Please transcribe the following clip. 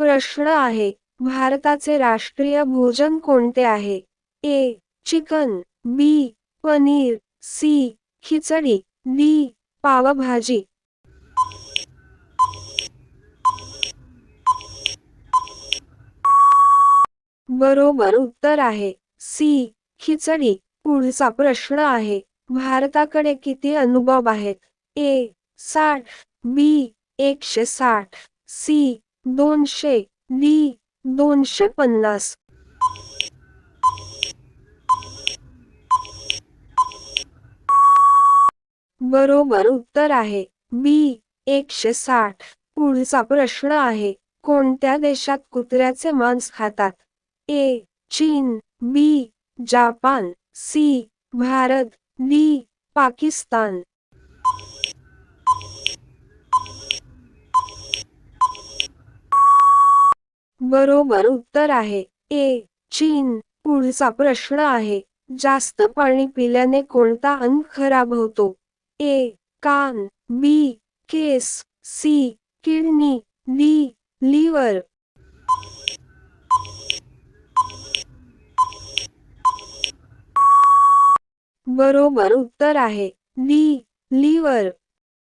प्रश्न आहे भारताचे राष्ट्रीय भोजन कोणते आहे? A chicken B paneer C khichdi D pav bhaji. बरोबर उत्तर आहे सी खिचडी. पुढचा प्रश्न आहे भारताकडे किती अनुभव आहेत? ए साठ बी एकशे साठ सी दोनशे डी दोनशे पन्नास. बरोबर उत्तर आहे. बी एकशे साठ. पुढचा प्रश्न आहे कोणत्या देशात कुत्र्याचे मांस खातात? ए चीन. B Japan. C Bharat. D Pakistan. बरोबर उत्तर आहे. ए. चीन. पुढचा प्रश्न आहे. जास्त पाणी पिल्याने कोणता अंग खराब होतो? ए. कान. बी. केस. सी. किडनी. डी. लिव्हर. बरोबर उत्तर आहे. डी. लिव्हर.